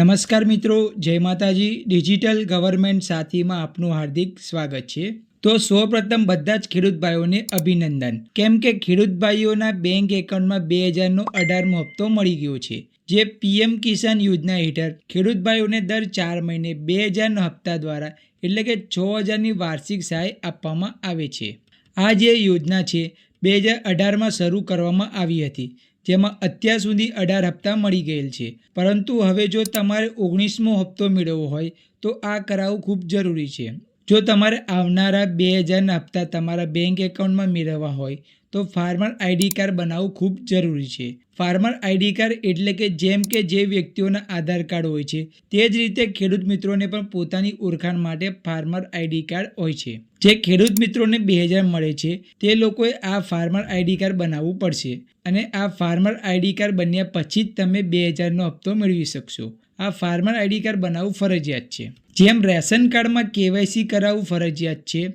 નમસ્કાર મિત્રો, જય માતાજી. ડિજિટલ ગવર્મેન્ટ સાથીમાં આપનું હાર્દિક સ્વાગત છે. તો સૌપ્રથમ બધા જ ખેડૂત ભાઈઓને અભિનંદન. કેમ કે ખેડૂત ભાઈઓના બેંક એકાઉન્ટમાં બે હજારનો અઢારમો હપ્તો મળી ગયો છે. જે પીએમ કિસાન યોજના હેઠળ ખેડૂત ભાઈઓને દર ચાર મહિને બે હજારના હપ્તા દ્વારા, એટલે કે છ હજારની વાર્ષિક સહાય આપવામાં આવે છે. આ જે યોજના છે, બે હજાર અઢારમાં શરૂ કરવામાં આવી હતી. જેમાં અત્યાર સુધી અઢાર હપ્તા મળી ગયેલ છે. પરંતુ હવે જો તમારે ઓગણીસમો હપ્તો મેળવવો હોય, તો આ કરાવવું ખૂબ જરૂરી છે. જો તમારે આવનારા બે હજારના હપ્તા તમારા બેંક એકાઉન્ટમાં મેળવવા હોય, તો ફાર્મર આઈડી કાર્ડ બનાવવું ખૂબ જરૂરી છે. ફાર્મર આઈડી કાર્ડ એટલે કે જેમ કે જે વ્યક્તિઓના આધાર કાર્ડ હોય છે, તે જ રીતે ખેડૂત મિત્રોને પણ પોતાની ઓળખાણ માટે ફાર્મર આઈડી કાર્ડ હોય છે. જે ખેડૂત મિત્રોને બે હજાર મળે છે, તે લોકોએ આ ફાર્મર આઈડી કાર્ડ બનાવવું પડશે અને આ ફાર્મર આઈડી કાર્ડ બન્યા પછી જ તમે બે હજારનો હપ્તો મેળવી શકશો. આ ફાર્મર આઈડી કાર્ડ બનાવવું ફરજિયાત છે. જેમ રેશન કાર્ડમાં કેવાયસી કરાવવું ફરજિયાત છે,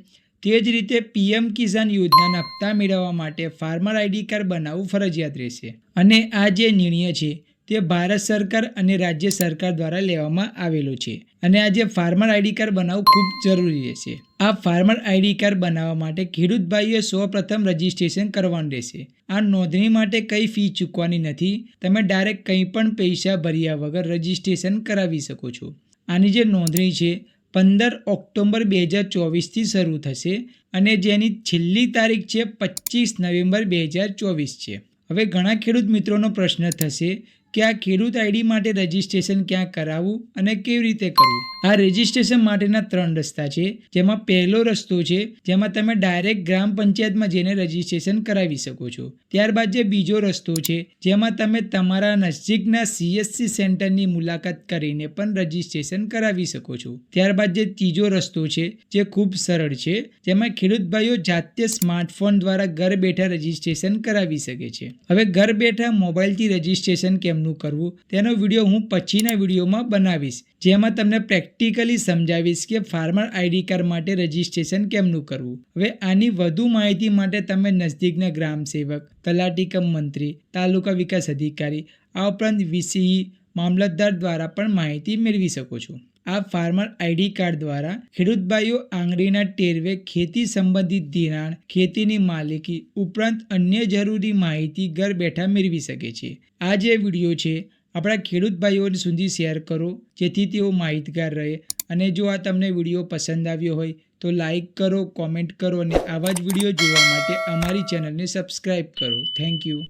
તે જ રીતે પીએમ કિસાન યોજનાના હપ્તા મેળવવા માટે ફાર્મર આઈડી કાર્ડ બનાવવું ફરજિયાત રહેશે. અને આ જે નિર્ણય છે, તે ભારત સરકાર અને રાજ્ય સરકાર દ્વારા લેવામાં આવેલો છે. અને આ જે ફાર્મર આઈડી કાર્ડ બનાવવું ખૂબ જરૂરી રહેશે. આ ફાર્મર આઈડી કાર્ડ બનાવવા માટે ખેડૂત ભાઈઓએ સૌપ્રથમ રજીસ્ટ્રેશન કરવાનું રહેશે. આ નોંધણી માટે કંઈ ફી ચૂકવાની નથી, તમે ડાયરેક્ટ કંઈ પણ પૈસા ભર્યા વગર રજીસ્ટ્રેશન કરાવી શકો છો. આની જે નોંધણી છે, પંદર ઓક્ટોબર બે હજાર ચોવીસથી શરૂ થશે અને જેની છેલ્લી તારીખ છે પચીસ નવેમ્બર બે હજાર ચોવીસ છે. હવે ઘણા ખેડૂત મિત્રોનો પ્રશ્ન થશે કે આ ખેડૂત આઈડી માટે રજીસ્ટ્રેશન ક્યાં કરાવવું અને કેવી રીતે કરવું? આ રજીસ્ટ્રેશન માટેના ત્રણ રસ્તા છે, જેમાં પહેલો રસ્તો છે, જેમાં તમે ડાયરેક્ટ ગ્રામ પંચાયતમાં જઈને રજીસ્ટ્રેશન કરાવી શકો છો. ત્યારબાદ જે બીજો રસ્તો છે, જેમાં તમે તમારા નજીકના સીએસસી સેન્ટરની મુલાકાત કરીને પણ રજીસ્ટ્રેશન કરાવી શકો છો. ત્યારબાદ જે ત્રીજો રસ્તો છે, જે ખૂબ સરળ છે, જેમાં ખેડૂત ભાઈઓ જાતે સ્માર્ટફોન દ્વારા ઘર બેઠા રજીસ્ટ્રેશન કરાવી શકે છે. હવે ઘર બેઠા મોબાઈલથી રજીસ્ટ્રેશન કેમનું કરવું, તેનો વીડિયો હું પછીના વિડીયોમાં બનાવીશ, જેમાં તમને પ્રેક્ટિકલી સમજાવીશ કે ફાર્મર આઈડી કાર્ડ માટે રજીસ્ટ્રેશન કેમનું કરવું. હવે આની વધુ માહિતી માટે તમે નજદીકના ગ્રામ સેવક, તલાટી કમ મંત્રી, તાલુકા વિકાસ અધિકારી, આ ઉપરાંત વીસીઈ, મામલતદાર દ્વારા પણ માહિતી મેળવી શકો છો. આ ફાર્મર આઈડી કાર્ડ દ્વારા ખેડૂત ભાઈઓ આંગળીના ટેરવે ખેતી સંબંધિત ધિરાણ, ખેતીની માલિકી ઉપરાંત અન્ય જરૂરી માહિતી ઘર બેઠા મેળવી શકે છે. આ જે વીડિયો છે, આપણા ખેડૂત ભાઈઓ સુધી શેર કરો, જેથી તેઓ માહિતગાર રહે અને જો આ તમને વીડિયો પસંદ આવ્યો હોય, તો લાઈક કરો, કોમેન્ટ કરો અને આવા જ વીડિયો જોવા માટે અમારી ચેનલને સબસ્ક્રાઈબ કરો. Thank you.